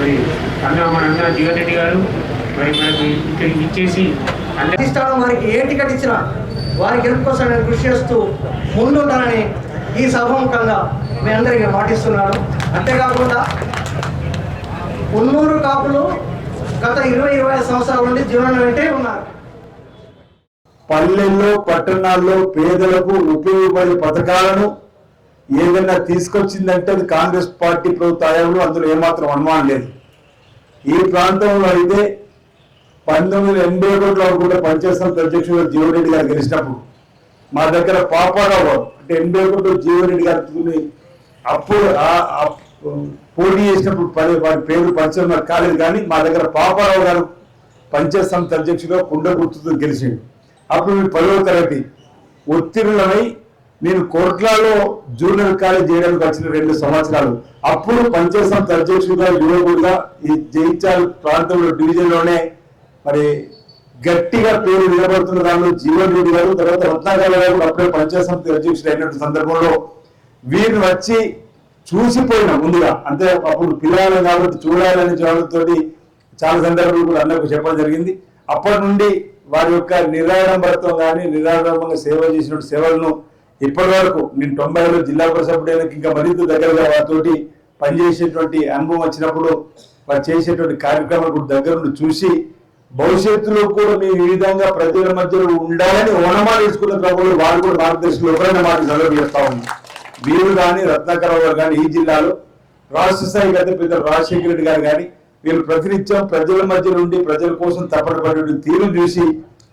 మరి జీవన్ రెడ్డి గారు మరి మనకి ఇక్కడికి ఇచ్చేసి అధిష్టానం వారికి ఏ టికెట్ ఇచ్చినా వారి గెలుపు కోసం నేను కృషి చేస్తూ ముందుంటానని ఈ సభాముఖంగా మీ అందరికీ మాటిస్తున్నాను. అంతేకాకుండా ఉన్నూరు కాపులు గత ఇరవై ఇరవై ఐదు సంవత్సరాల నుండి జీవనం వెంటే ఉన్నారు. పల్లెల్లో పట్టణాల్లో పేదలకు ఉపయోగపడే పథకాలను ఏదైనా తీసుకొచ్చిందంటే అది కాంగ్రెస్ పార్టీ ప్రభుత్వ హయాంలో అందులో ఏమాత్రం అనుమానం లేదు. ఈ ప్రాంతంలో అయితే పంతొమ్మిది వందల ఎనభై ఒకటిలో కూడా పంచాయత్ ప్రత్యక్షంగా జీవరెడ్డి గారు గెలిచినప్పుడు మా దగ్గర పాపారావు గారు అంటే ఎనభై ఒకటిలో జీవరెడ్డి గారు అప్పుడు పోటీ చేసినప్పుడు పది వారి పేరు పరిచయం కాలేదు కానీ మా దగ్గర పాపారావు గారు పంచాయత్ సంస్థ అధ్యక్షుడిగా కుండ గుర్తుతో గెలిచిండు. అప్పుడు మేము పదవ తరగతి ఉత్తీర్ణమై నేను కోట్లలో జూనియర్ కాలేజ్ చేయడానికి వచ్చిన రెండు సంవత్సరాలు. అప్పుడు పనిచేసిన అధ్యక్షుడిగా యువకుడిగా ఈ జైచాల్ ప్రాంతంలో డివిజన్లోనే. మరి గట్టిగా పేరు నిలబడుతున్న దానిలో జీవన్ రెడ్డి గారు తర్వాత రత్నాకర్ గారు అప్పుడే పనిచేసిన అధ్యక్షుడు అయినటువంటి సందర్భంలో వీరిని వచ్చి చూసిపోయిన ముందుగా. అంటే అప్పుడు పిల్లలు కాబట్టి చూడాలని చూడడంతోటి చాలా సందర్భాలు కూడా అన్నకు చెప్పడం జరిగింది. అప్పటి నుండి వారి యొక్క నిరాడంబరత్వం కానీ నిరాడంబరంగా సేవ చేసిన సేవలను ఇప్పటి వరకు నేను తొంభైలో జిల్లా పరిషత్ ఇంకా మరింత దగ్గరగా వారితోటి పనిచేసేటువంటి అనుభవం వచ్చినప్పుడు వారు చేసేటువంటి కార్యక్రమాలు కూడా దగ్గర చూసి భవిష్యత్తులో కూడా మేము ఈ విధంగా ప్రజల మధ్యలో ఉండాలని ఓనమాలు వేసుకున్న క్రమంలో వారు కూడా భారతదేశంలో ఎవరైనా మాట సెలవు చేస్తా ఉంది వీరు కానీ రత్నాకరావు గారు కానీ ఈ జిల్లాలో రాష్ట్ర స్థాయి గత పెద్ద రాజశేఖర రెడ్డి గారు కానీ వీళ్ళు ప్రతినిత్యం ప్రజల మధ్య నుండి ప్రజల కోసం తప్పటపడే తీరు చూసి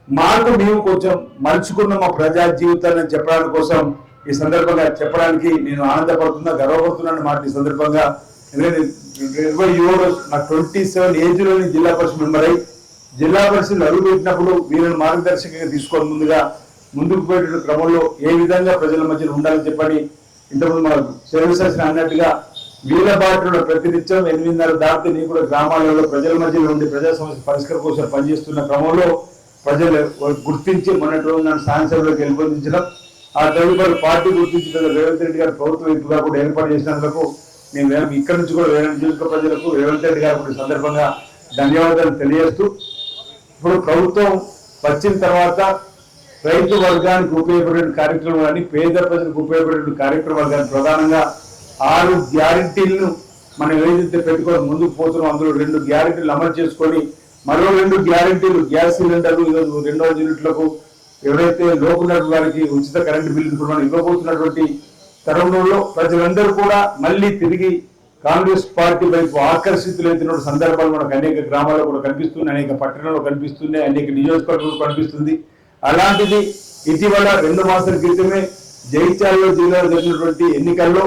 మాకు మేము కొంచెం మలుచుకున్న మా ప్రజా జీవితాన్ని చెప్పడానికి కోసం. ఈ సందర్భంగా చెప్పడానికి నేను ఆనందపడుతున్నా గర్వపడుతున్నాను మాట ఈ సందర్భంగా. ఇరవై ఏడు నా ట్వంటీ సెవెన్ ఏజ్లోని జిల్లా పరిషత్ మెంబర్ అయి జిల్లా పరిషత్ అడుగు పెట్టినప్పుడు వీళ్ళని మార్గదర్శకంగా తీసుకొని ముందుగా ముందుకు పోయేట క్రమంలో ఏ విధంగా ప్రజల మధ్యలో ఉండాలని చెప్పని ఇంతకుముందు మన సర్వీసెస్ అన్నట్టుగా వీళ్ళ బాటలో ప్రతినిత్యం ఎనిమిదిన్నర దాటి నేను కూడా గ్రామాలలో ప్రజల మధ్యలో ఉండి ప్రజా సమస్య పరిష్కారం కోసం పనిచేస్తున్న క్రమంలో ప్రజలు గుర్తించి మొన్నటి రోజు నన్ను శాసనసభలోకి గెలుపొందించడం ఆ తదుపరి పార్టీ గుర్తించి పెద్ద రేవంత్ రెడ్డి గారు ప్రభుత్వం వైపుగా కూడా ఏర్పాటు చేసినందుకు మేము ఇక్కడి నుంచి కూడా వేరే నియోజక ప్రజలకు రేవంత్ రెడ్డి గారు సందర్భంగా ధన్యవాదాలు తెలియజేస్తూ ఇప్పుడు ప్రభుత్వం వచ్చిన తర్వాత రైతు వర్గానికి ఉపయోగపడే కార్యక్రమం కానీ పేద ప్రజలకు ఉపయోగపడే కార్యక్రమాలు కానీ ప్రధానంగా ఆరు గ్యారంటీలను మనం ఏదైతే పెట్టుకొని ముందుకు పోతున్నాం అందులో రెండు గ్యారంటీలు అమలు చేసుకొని మరో రెండు గ్యారంటీలు గ్యాస్ సిలిండర్లు ఈరోజు రెండో యూనిట్లకు ఎవరైతే లోకున్నటువంటి వారికి ఉచిత కరెంటు బిల్లు ఇప్పుడు ఇవ్వబోతున్నటువంటి తరుణంలో ప్రజలందరూ కూడా మళ్ళీ తిరిగి కాంగ్రెస్ పార్టీ వైపు ఆకర్షితులైతున్న సందర్భాలు మనకు అనేక గ్రామాల్లో కూడా కనిపిస్తున్నాయి అనేక పట్టణాల్లో కనిపిస్తున్నాయి అనేక నియోజకవర్గాల్లో కనిపిస్తుంది. అలాంటిది ఇటీవల రెండు మాసాల క్రితమే జైత్యాలలో జిల్లాలో జరిగినటువంటి ఎన్నికల్లో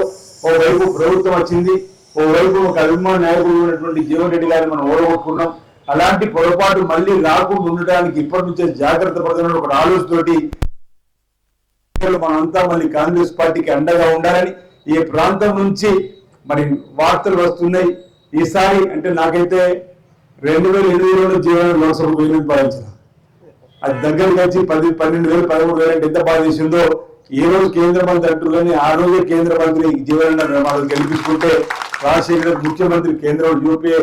ఓవైపు ప్రభుత్వం వచ్చింది ఓవైపు ఒక అభిమాన నాయకుడు ఉన్నటువంటి జీవన్ రెడ్డి గారిని మనం ఓడగొట్టుకున్నాం. అలాంటి పొరపాటు మళ్ళీ రాకుండా ఉండడానికి ఇప్పటి నుంచే జాగ్రత్త పడుతున్న ఒక ఆలోచనతోటి మనంతా మళ్ళీ కాంగ్రెస్ పార్టీకి అండగా ఉండాలని ఈ ప్రాంతం నుంచి మరి వార్తలు వస్తున్నాయి. ఈసారి అంటే నాకైతే రెండు వేల ఎనిమిదిలోనే జీవనం లోక్సభ పోయినట్టు భావించిన. అది దగ్గరికి వచ్చి పది పన్నెండు వేలు పదమూడు వేలు అంటే ఎంత బాధ ఈ రోజు కేంద్ర మంత్రి అంటారు కానీ ఆ రోజే కేంద్ర మంత్రి జీవన నిర్మాణాలు గెలిపించుకుంటే రాజశేఖర ముఖ్యమంత్రి కేంద్రం యూపీఏ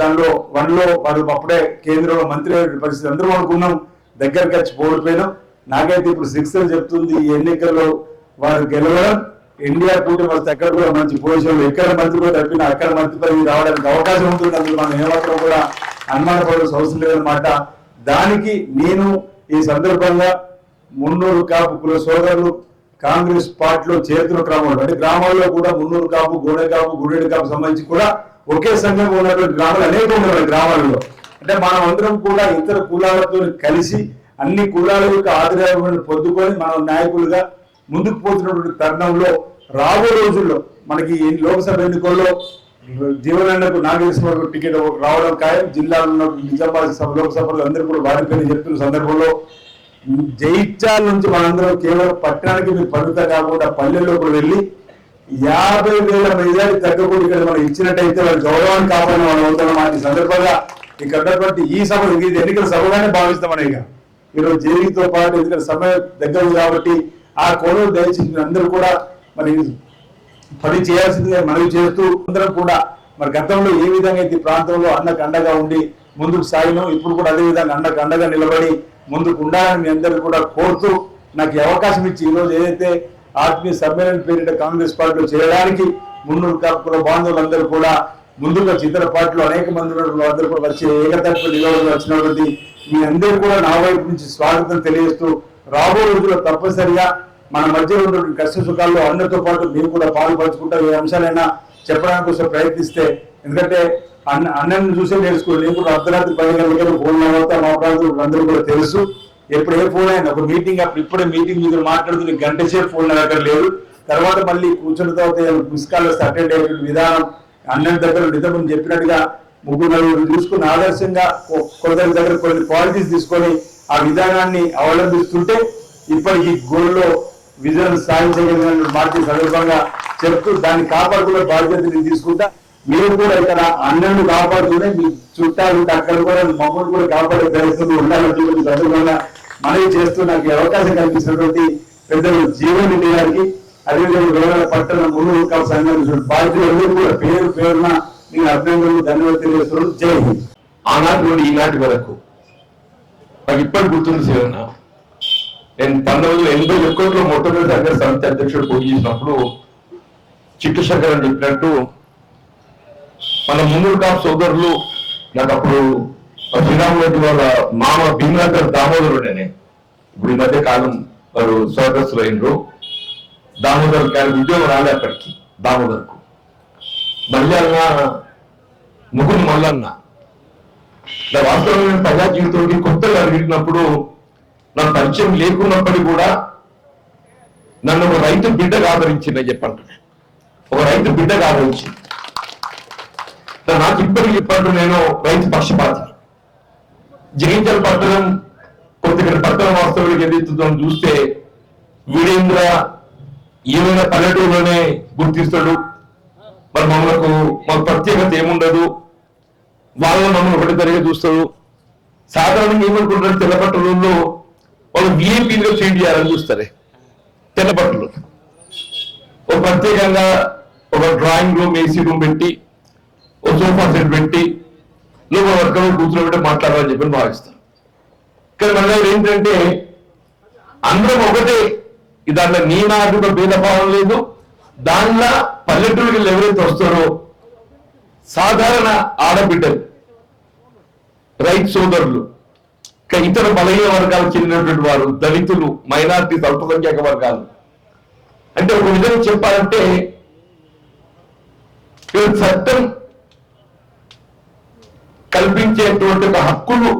దానిలో వన్లో వారు అప్పుడే కేంద్రంలో మంత్రి పరిస్థితి అందరూ అనుకున్నాం. దగ్గరికి వచ్చి ఓడిపోయినాం నాకైతే ఇప్పుడు సిక్స్ అని చెప్తుంది. ఈ ఎన్నికల్లో వారు గెలవడం ఇండియా కూటమి వస్తే ఎక్కడ కూడా మంచి పొజిషన్ ఎక్కడ మంత్రి కూడా తప్పినా అక్కడ మంత్రి పదవి రావడానికి అవకాశం ఉంటుంది. అందులో మనం ఏమాత్రం కూడా అనుమానపడాల్సిన అవసరం లేదనమాట దానికి నేను ఈ సందర్భంగా మున్నూరు కాపు కుల సోదరులు కాంగ్రెస్ పార్టీలో చేరుతున్న క్రమంలో అంటే గ్రామాల్లో కూడా మున్నూరు కాపు గోడె కాపు గుడెడు కాపు సంబంధించి కూడా ఒకే సంఘంగా ఉన్నటువంటి గ్రామాలు అనేక ఉన్నటువంటి గ్రామాలలో. అంటే మనం అందరం కూడా ఇతర కులాలతో కలిసి అన్ని కులాల యొక్క ఆదరణ పొందుకొని మనం నాయకులుగా ముందుకు పోతున్నటువంటి తరుణంలో రాబో రోజుల్లో మనకి లోక్సభ ఎన్నికల్లో జీవనకు నాగేశ్వర టికెట్ రావడం ఖాయం. జిల్లాలో నిజామాబాద్ సభ లోక్సభలో అందరూ కూడా వారి చెప్తున్న సందర్భంలో జైత్యాల నుంచి మనందరం కేవలం పట్టణానికి మీరు పరిమితం కాకుండా పల్లెల్లో కూడా వెళ్ళి యాభై వేల మెజారిటీ తగ్గకుండా ఇక్కడ మనం ఇచ్చినట్టయితే వాళ్ళ గౌరవాన్ని కాపాడిన వాళ్ళు అవుతాం ఈ సందర్భంగా ఇక్కడ ఈ సభ ఇది ఎన్నికల సభగానే భావిస్తామని ఇక. ఈరోజు జైలుతో పాటు ఎందుకంటే సభ దగ్గర కాబట్టి ఆ కోణం దయచేసి అందరూ కూడా మరి పని చేయాల్సిందిగా మనవి చేస్తూ అందరం కూడా మరి గతంలో ఏ విధంగా అయితే ఈ ప్రాంతంలో అన్నకు అండగా ఉండి ముందుకు సాగినాం ఇప్పుడు కూడా అదే విధంగా అన్నకు అండగా నిలబడి ముందుకు ఉండాలని మీ అందరూ కూడా కోరుతూ నాకు అవకాశం ఇచ్చి ఈరోజు ఏదైతే ఆత్మీయ సమ్మేళన పేరిట కాంగ్రెస్ పార్టీలో చేయడానికి మున్నూరు కాపుల బాంధవులందరూ కూడా ముందుగా చిత్ర పార్టీలో అనేక మంది అందరూ కూడా వచ్చి ఏకతత్వ నిలవడం వచ్చినటువంటి మీ అందరూ కూడా నా వైపు నుంచి స్వాగతం తెలియజేస్తూ రాబో రోజుల్లో తప్పనిసరిగా మన మధ్య ఉన్నటువంటి కష్ట సుఖాల్లో అందరితో పాటు మేము కూడా పాల్పంచుకుంటా ఏ అంశాలైనా చెప్పడానికి కోసం ప్రయత్నిస్తే. ఎందుకంటే అన్న అన్నని చూసే నేర్చుకోవాలి నేను కూడా అర్ధరాత్రి పది గంటలకి ఫోన్ తర్వాత మా ప్రాంతం అందరూ కూడా తెలుసు. ఎప్పుడు ఏ ఫోన్ అయింది ఒక మీటింగ్ అప్పుడు ఇప్పుడే మీటింగ్ మీద మాట్లాడుతుంది గంట సేపు ఫోన్ దగ్గర లేదు తర్వాత మళ్ళీ కూర్చున్న తర్వాత మిస్ కాల్ వస్తే అటెండ్ అయ్యే విధానం అన్నం దగ్గర నిజమని చెప్పినట్టుగా ముగ్గురు నలుగురు చూసుకుని ఆదర్శంగా కొందరి దగ్గర కొన్ని క్వాలిటీస్ తీసుకొని ఆ విధానాన్ని అవలంబిస్తుంటే ఇప్పటికి గోల్లో విజయం సాధించగలిగిన మార్చే సందర్భంగా చెప్తూ దాన్ని కాపాడుకునే బాధ్యత నేను తీసుకుంటా మీరు కూడా ఇక్కడ అన్నను కాపాడుతూనే మీ చుట్టాలు అక్కడ కూడా మమ్మల్ని కూడా కాపాడే ప్రయత్నంలో ఉండాలని చెప్పి సందర్భంగా మనవి చేస్తూ నాకు అవకాశం కల్పించినటువంటి పెద్దలు జీవన్ రెడ్డి గారికి అదేవిధంగా వేల పట్టణ మున్నూరు కాపు సంఘం బాధ్యులందరూ కూడా పేరు పేరున నేను అభినందనలు ధన్యవాదాలు తెలియజేస్తున్నాను. జై హింద్. ఆనాటి నుండి ఈనాటి వరకు నాకు ఇప్పటి గుర్తుంది శివన్న నేను పంతొమ్మిది వందల ఎనభై ఒకటిలో మొట్టమొదటి సంఘ సమితి అధ్యక్షుడు పోటీ చేసినప్పుడు చిట్టు శంకర్ అని చెప్పినట్టు మన మున్నూరు కాపు సోదరులు నాకు అప్పుడు ఆ శ్రీరాములరెడ్డి వాళ్ళ మామ భీమరాజర్ దామోదరుడనే ఇప్పుడు ఈ మధ్య కాలం వారు స్వర్గస్థులు అయినరు దామోదర్ గారికి ఉద్యోగం రాలే అక్కడికి దామోదర్కు. మల్లన్న అన్న ముగ్గురు మల్లన్న. నా వాస్తవమైన ప్రజా జీవితంలోకి కొత్తగా అడిగినప్పుడు నా పరిచయం లేకున్నప్పటికీ కూడా నన్ను ఒక రైతు బిడ్డగా ఆదరించిందని చెప్పండి ఒక రైతు బిడ్డగా ఆదరించింది. నాకు ఇప్పటికి చెప్పండి నేను రైతు పక్షపాతి జగించల పట్టణం కొద్దిగా పట్టణ వాస్తవులకు ఎదుగుతుందో చూస్తే వీరేంద్ర ఏమైనా పల్లెటూరులోనే గుర్తిస్తాడు. మరి మమ్మల్ని మాకు ప్రత్యేకత ఏముండదు. వాళ్ళని మమ్మల్ని ఒకటి తరగా చూస్తారు సాధారణంగా ఏమనుకుంటారు తెల్లబట్టలలో వాళ్ళు విఐపీలో ట్రీట్ చేయాలని చూస్తారే. తెల్లబట్టలు ఒక ప్రత్యేకంగా ఒక డ్రాయింగ్ రూమ్ ఏసీ రూమ్ పెట్టి సోఫా సెట్ పెట్టి లోపల వర్కర్ కూర్చోబెట్టి మాట్లాడాలని చెప్పి భావిస్తారు. కానీ మళ్ళీ ఏంటంటే అందరం ఒకటే. దాంట్లో నీ నాకు భేదభావం లేదు. దానిలో పల్లెటూరికి ఎవరైతే వస్తారో సాధారణ ఆడబిడ్డలు రైతు సోదరులు ఇతర బలహీన వర్గాలకు చెందినటువంటి వారు దళితులు మైనార్టీ అల్పసంఖ్యాక వర్గాలు. అంటే ఒక విధంగా చెప్పాలంటే చట్టం కల్పించేటువంటి ఒక హక్కులు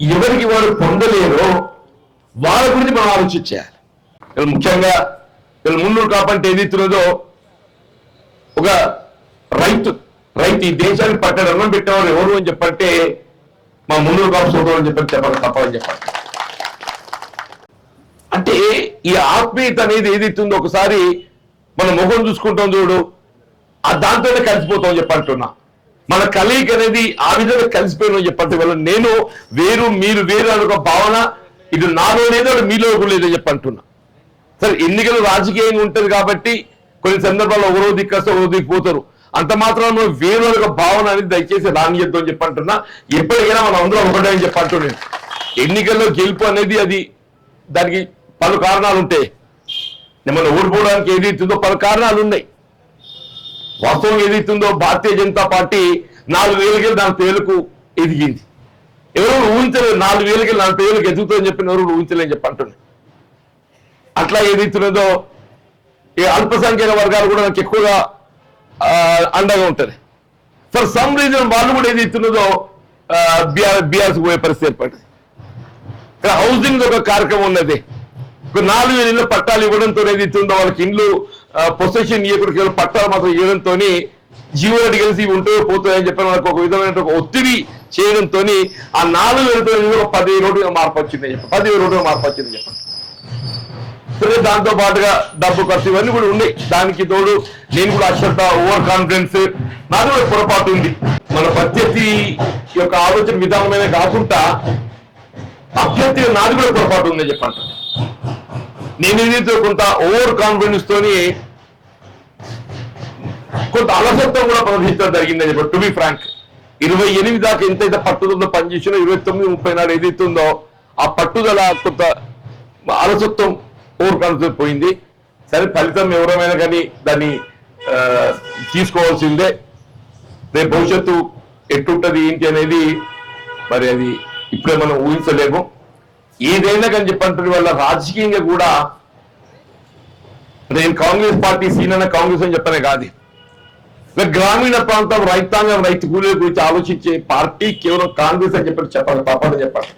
ఎవరికి వారు పొందలేరో వాళ్ళ గురించి మనం ఆలోచించాలి. వీళ్ళు ముఖ్యంగా వీళ్ళు మున్నూరు కాపంటే ఏదైతున్నదో ఒక రైతు రైతు ఈ దేశానికి పట్టణ అన్నం పెట్టేవారు ఎవరు అని చెప్పంటే మా మున్నూరు కాపు సోదరులు అని చెప్పి చెప్పాలి తప్పని చెప్పాలి. అంటే ఈ ఆత్మీయత అనేది ఏదైతుందో ఒకసారి మన ముఖం చూసుకుంటాం చూడు ఆ దాంతోనే కలిసిపోతాం చెప్పంటున్నా మన కలయిక అనేది ఆ విధంగా కలిసిపోయిన చెప్పంటే వల్ల నేను వేరు మీరు వేరు అనే ఒక భావన ఇది నాలో లేదో మీలో లేదో చెప్పంటున్నా. సరే ఎన్నికలు రాజకీయంగా ఉంటుంది కాబట్టి కొన్ని సందర్భాల్లో ఒకరో దిక్కొస్తే ఒకరో దిక్కు పోతారు. అంత మాత్రం వేరు ఒక భావన అనేది దయచేసి రానియద్దు అని చెప్పంటున్నా. ఎప్పటికైనా మనం అందరూ ఒకటే అని చెప్పంటున్నాను ఎన్నికల్లో గెలుపు అనేది అది దానికి పలు కారణాలు ఉంటాయి. మనం ఓడిపోవడానికి ఏది ఇస్తుందో పలు కారణాలు ఉన్నాయి. వాస్తవం ఏదైతుందో భారతీయ జనతా పార్టీ నాలుగు వేలకి దాని పేరుకు ఎదిగింది. ఎవరు ఊహించలేదు నాలుగు వేలకి నాలుగు పేరుకి ఎదుగుతుందని చెప్పిన ఎవరు ఊహించలేని చెప్పి అంటున్నాను అట్లా ఏదైతున్నదో ఈ అల్పసంఖ్యాక వర్గాలు కూడా నాకు ఎక్కువగా ఆ, అండగా ఉంటుంది ఫర్ సమ్ రీజన్ వాళ్ళు కూడా ఏదైతున్నదో బీఆర్ బీఆర్స్ పోయే పరిస్థితి ఏర్పడింది. ఇక్కడ హౌసింగ్ ఒక కార్యక్రమం ఉన్నది. నాలుగు వేల ఇళ్ళు పట్టాలు ఇవ్వడంతో ఏదైతుందో వాళ్ళకి ఇండ్లు పొసెషన్ ఇవ్వకుండా పట్టాలు మాత్రం ఇవ్వడంతో జీవోరెడ్డి కలిసి ఉంటూ పోతాయని చెప్పిన వాళ్ళకి ఒక విధమైన ఒక ఒత్తిడి చేయడంతో ఆ నాలుగు వేలతో ఒక పది రోడ్డుగా మార్పు వచ్చింది. చెప్పి పదివేల రోడ్డుగా మార్పు వచ్చింది చెప్పండి. సరే దాంతో పాటుగా డబ్బు ఖర్చు ఇవన్నీ కూడా ఉన్నాయి. దానికి తోడు నేను కూడా అశ్రద్ధ ఓవర్ కాన్ఫిడెన్స్ నాకు కూడా పొరపాటు ఉంది. మన ప్రత్యర్థి యొక్క ఆలోచన విధానమైన కాకుండా అభ్యర్థి నాది కూడా పొరపాటు ఉందని చెప్పండి. నేను ఏదైతే కొంత ఓవర్ కాన్ఫిడెన్స్ తోని కొంత అలసత్వం కూడా ప్రదర్శించడం జరిగిందని చెప్పి టు బి ఫ్రాంక్ ఇరవై ఎనిమిది దాకా ఎంతైతే పట్టుదలతో పనిచేసినా ఇరవై తొమ్మిది ముప్పై నాలుగు ఏదైతుందో ఆ పట్టుదల కొంత అలసత్వం ఓర్కాల్సి పోయింది. సరే ఫలితం ఎవరైనా కానీ దాన్ని తీసుకోవాల్సిందే. రేపు భవిష్యత్తు ఎట్టుంటది ఏంటి అనేది మరి అది ఇప్పుడే మనం ఊహించలేము. ఏదైనా కానీ చెప్పంటే వల్ల రాజకీయంగా కూడా నేను కాంగ్రెస్ పార్టీ సీనియర్ కాంగ్రెస్ అని చెప్పనే కాదు. గ్రామీణ ప్రాంతం రైతాంగం రైతు కూలీల గురించి ఆలోచించే పార్టీ కేవలం కాంగ్రెస్ అని చెప్పి చెప్పాలి తప్పని చెప్పాలి.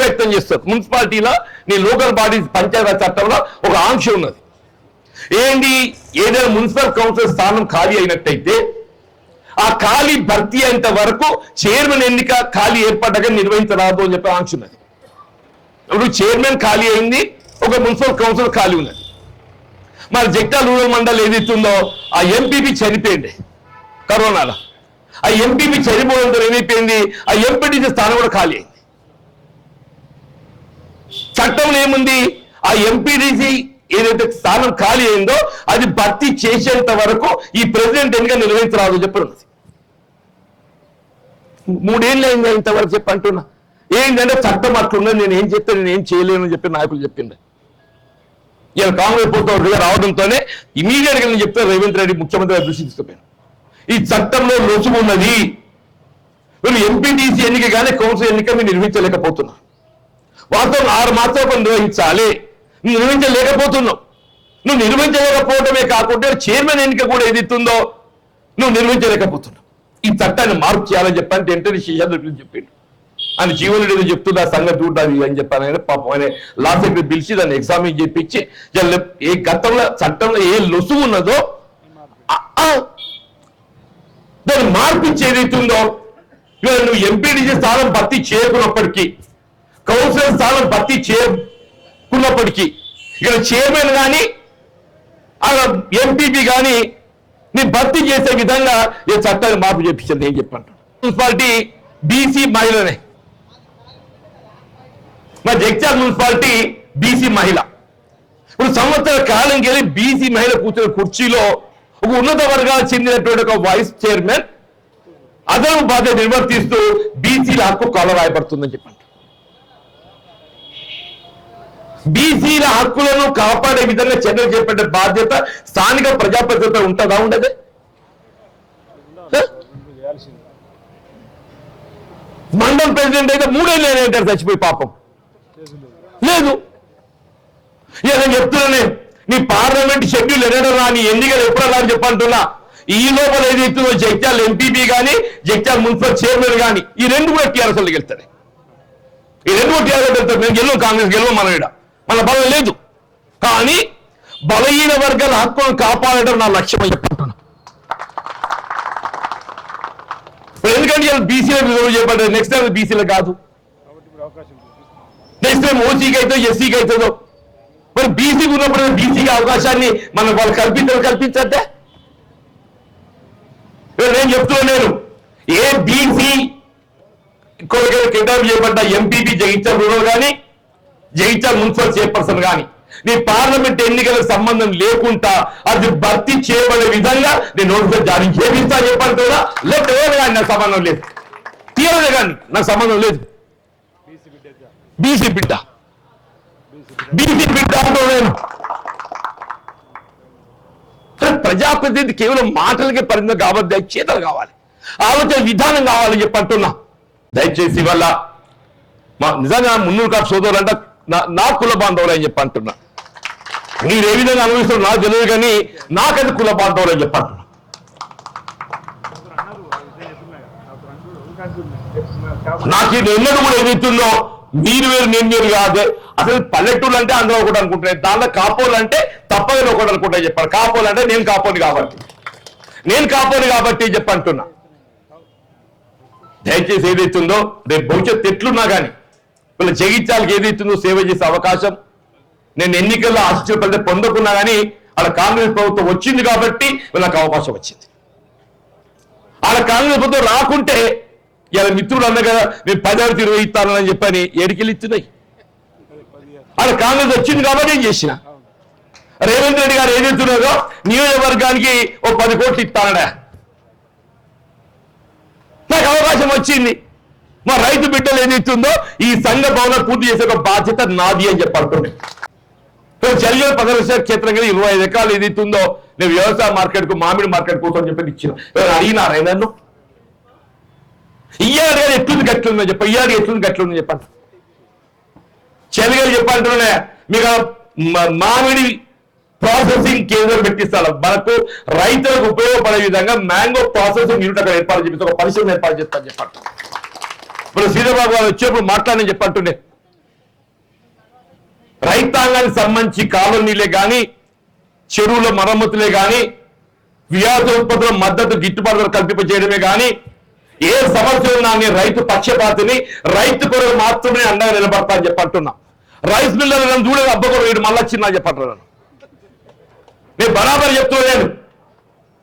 వ్యక్తం చేస్తారు. మున్సిపాలిటీలో నీ లోకల్ బాడీస్ పంచాయతీ చట్టంలో ఒక ఆంక్ష ఉన్నది. ఏంటి? ఏదైనా మున్సిపల్ కౌన్సిల్ స్థానం ఖాళీ అయినట్టయితే ఆ ఖాళీ భర్తీ అయినంత వరకు చైర్మన్ ఎన్నిక ఖాళీ ఏర్పడ్డాక నిర్వహించరాదు అని చెప్పి ఆంక్ష ఉన్నది. ఇప్పుడు చైర్మన్ ఖాళీ అయింది ఒక మున్సిపల్ కౌన్సిల్ ఖాళీ ఉన్నది. మరి జగిత్యాల రూరల్ మండల్ ఏదైతుందో ఆ ఎంపీపీ చనిపోయింది కరోనాలో. ఆ ఎంపీపీ చనిపోవడంతో ఏమైపోయింది? ఆ ఎంపీటీసీ స్థానం కూడా ఖాళీ అయింది. చట్టంలో ఏముంది? ఆ ఎంపీటీసీ ఏదైతే స్థానం ఖాళీ అయిందో అది భర్తీ చేసేంత వరకు ఈ ప్రెసిడెంట్ ఎన్నిక నిర్వహించరాదు చెప్పడం మూడేళ్ళు అయింది ఇంతవరకు చెప్పి అంటున్నా. ఏంటంటే చట్టం అట్లున్నది నేను ఏం చెప్తే నేను ఏం చేయలేను చెప్పి నాయకులు చెప్పిండే ఇలా కాంగ్రెస్ ప్రభుత్వం రావడంతోనే ఇమీడియట్గా నేను చెప్తే రేవంత్ రెడ్డి ముఖ్యమంత్రి దృష్టి తీసుకుపోయాను. ఈ చట్టంలో రుసుము ఉన్నది వీళ్ళు ఎంపీటీసీ ఎన్నిక కానీ కౌన్సిల్ ఎన్నిక మీరు నిర్వహించలేకపోతున్నారు వాస్తవం ఆరు మాత్రం నిర్వహించాలి. నువ్వు నిర్వహించలేకపోతున్నావు నువ్వు నిర్వహించలేకపోవడమే కాకుండా చైర్మన్ ఎన్నిక కూడా ఏదైతుందో నువ్వు నిర్వహించలేకపోతున్నావు ఈ చట్టాన్ని మార్పు చేయాలని చెప్పంటే వెంటనే శేషాద్రి గురించి చెప్పిండు. ఆయన జీవనుడు ఏదో చెప్తుంది ఆ సంగతి చూడాలి అని చెప్పాను ఆయన పాపం ఆయన లా సెక్రటరీ పిలిచి దాన్ని ఎగ్జామిన్ చేపించి ఏ గతంలో చట్టంలో ఏ లొసుగు ఉన్నదో దాని ఆ దాన్ని ఉందో ఇవాళ నువ్వు ఎంపీడీసీ స్థానం భర్తీ చేయకున్నప్పటికీ కౌన్సిలర్ స్థానం భర్తీ చేయకున్నప్పటికీ ఇక్కడ చైర్మన్ కానీ ఎంపీపీ కానీ నీ భర్తీ చేసే విధంగా ఈ చట్టాన్ని మార్పు చేపించింది నేను చెప్పాను మున్సిపాలిటీ బీసీ మహిళనే. మా జగ్చాల్ మున్సిపాలిటీ బీసీ మహిళ. ఇప్పుడు సంవత్సర కాలం వెళ్ళి బీసీ మహిళ కూర్చున్న కుర్చీలో ఒక ఉన్నత వర్గాలకు చెందినటువంటి ఒక వైస్ చైర్మన్ అదనపు బాధ్యత నిర్వర్తిస్తూ బీసీల హక్కు కొల రాయబడుతుందని చెప్పండి. బీసీల హక్కులను కాపాడే విధంగా చర్యలు చేపట్టే బాధ్యత స్థానిక ప్రజాప్రతినిధులపై ఉంటుందా ఉండదు? మండలం ప్రెసిడెంట్ అయితే మూడేళ్ళు ఏంటారు చచ్చిపోయి పాపం. లేదు. ఇక నేను చెప్తున్నానే. నీ పార్లమెంట్ షెడ్యూల్ ఎన్నడం రాని ఎన్నికలు ఎప్పుడు రాని చెప్పంటున్నా. ఈ లోపల ఏదైతుందో జగిత్యాల ఎంపీపీ కానీ జగిత్యాల మున్సిపల్ చైర్మన్ కానీ ఈ రెండు కూడా టీఆర్ఎస్ వాళ్ళకి వెళ్తాయి. ఈ రెండు కూడా టీఆర్ఎస్ వెళ్తారు మేము గెలవం కాంగ్రెస్ గెలవం మన ఈడ. మన బలం లేదు. కానీ బలహీన వర్గాల హక్కులను కాపాడటం నా లక్ష్యం అని చెప్పుకుంటున్నా ఎందుకంటే బీసీలకు రిజర్వ్ చేయబడ్డారు. నెక్స్ట్ టైం బీసీలు కాదు. నెక్స్ట్ టైం ఓసీకి అయితే ఎస్సీకి అవుతుందో మరి బీసీ ఉన్నప్పుడు బీసీకి అవకాశాన్ని మనం వాళ్ళు కల్పించాలి కల్పించద్దే. నేను చెప్తున్నా నేను ఏ బీసీ కొరకు కిడ్నాప్ చేయబడ్డ ఎంపీపీ జగిత్యాల రూరల్ కానీ జగిత్యాల మున్సిపల్ చైర్పర్సన్ కానీ నీ పార్లమెంట్ ఎన్నికలకు సంబంధం లేకుండా అది భర్తీ చేయబడే విధంగా నేను నోటిఫికేషన్ జారీ చేపిస్తా చెప్పాను కదా లేకపోతే కానీ నాకు సంబంధం లేదు. తీయలేదు కానీ నాకు సంబంధం లేదు. బీసీ బిడ్డ. నేను కానీ ప్రజాప్రతినిధి కేవలం మాటలకే పరిమితం కావద్దు చేతలు కావాలి. ఆలోచన విధానం కావాలని చెప్పి అంటున్నా. దయచేసి వల్ల మా నిజంగా మున్నూరు కాపు సోదరులు అంటే నా- కుల బాంధవులు అని చెప్పి అంటున్నా. మీరు ఏ విధంగా అనుభవిస్తారు నాకు తెలియదు కానీ నాకది కుల బాంధవులు అని చెప్పి అంటున్నా. నాకు ఎన్నడూ కూడా ఏదైతుందో మీరు వేరు నేను వేరు కాదే. అసలు పల్లెటూరు అంటే అందరూ ఒకటి అనుకుంటున్నాయి. దాంట్లో కాపోలు అంటే తప్పదని ఒకటి అనుకుంటాయి చెప్పారు కాపోలు అంటే నేను కాపోని కాబట్టి. నేను కాపోని కాబట్టి చెప్పంటున్నా. దయచేసి ఏదైతుందో రేపు భవిష్యత్తు ఎట్లున్నా కానీ వీళ్ళ జగించాలకి ఏదైతుందో సేవ చేసే అవకాశం. నేను ఎన్నికల్లో ఆశించిన ఫలితం పొందకున్నా కానీ అలా కాంగ్రెస్ ప్రభుత్వం వచ్చింది కాబట్టి వీళ్ళకి అవకాశం వచ్చింది. అలా కాంగ్రెస్ ప్రభుత్వం రాకుంటే ఇలా మిత్రుడు అన్న కదా నేను పదవి ఇరవై ఇస్తానని చెప్పని ఏడికెళ్ళి ఇస్తున్నాయి అలా కాంగ్రెస్ వచ్చింది కాబట్టి ఏం చేసిన? రేవంత్ రెడ్డి గారు ఏదైతున్నారో నియోజకవర్గానికి ఓ పది కోట్లు ఇస్తానడా నాకు అవకాశం వచ్చింది. మా రైతు బిడ్డలు ఇస్తుందో ఈ సంఘ భవనం పూర్తి చేసే ఒక బాధ్యత నాది అని చెప్పంటుండే చల్లి పదవిశాఖ క్షేత్రం కదా ఇరవై ఐదు ఎకరాలు ఏదైతుందో నేను వ్యవసాయ మార్కెట్కు మామిడి మార్కెట్ కోసం చెప్పి ఇచ్చిన. అడిగినారా నన్ను ఇయ్యాడు కానీ ఎట్లుంది గట్లుందని చెప్ప ఇయ్యాడు ఎట్లుంది గట్లుందని చెప్పండి. చెలిగలు చెప్పంటున్నా మీకు మామిడి ప్రాసెసింగ్ కేంద్రం పెట్టిస్తారు మనకు రైతులకు ఉపయోగపడే విధంగా మ్యాంగో ప్రాసెసింగ్ యూనిట్ అక్కడ ఏర్పాటు చేపిస్తే ఒక పరిశ్రమ ఏర్పాటు చేస్తాను చెప్పండి. ఇప్పుడు సీతాబాబు గారు వచ్చేప్పుడు మాట్లాడని చెప్పంటుండే. రైతాంగానికి సంబంధించి కాలువ నీళ్ళే కానీ చెరువుల మరమ్మతులే కానీ వ్యాధ ఉత్పత్తుల మద్దతు గిట్టుబాటు కల్పింపజేయడమే కానీ ఏ సమస్య ఉన్నా నేను రైతు పక్షపాతిని రైతు కొరకు మాత్రమే అండగా నిలబడతా అని చెప్పంటున్నా రైస్ మిల్లర్ నన్ను చూడలేదు అబ్బకొర వీడు మళ్ళీ వచ్చిందా చెప్పంటున్నాను నేను బరాబర్ చెప్తున్నాను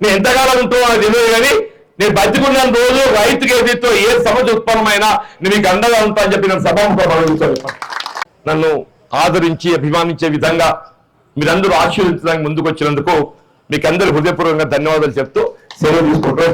నేను. ఎంతకాలం ఉంటావు అని తెలియదు కానీ నేను బతికున్న రోజు రైతుకి ఏదైతే ఏ సమస్య ఉత్పన్నమైనా నేను మీకు అండగా ఉంటా అని చెప్పి నేను సభాముఖం నన్ను ఆదరించి అభిమానించే విధంగా మీరందరూ ఆశీర్వదించడానికి ముందుకు వచ్చినందుకు మీకు అందరూ హృదయపూర్వకంగా ధన్యవాదాలు చెప్తూ సెలవు తీసుకుంటారు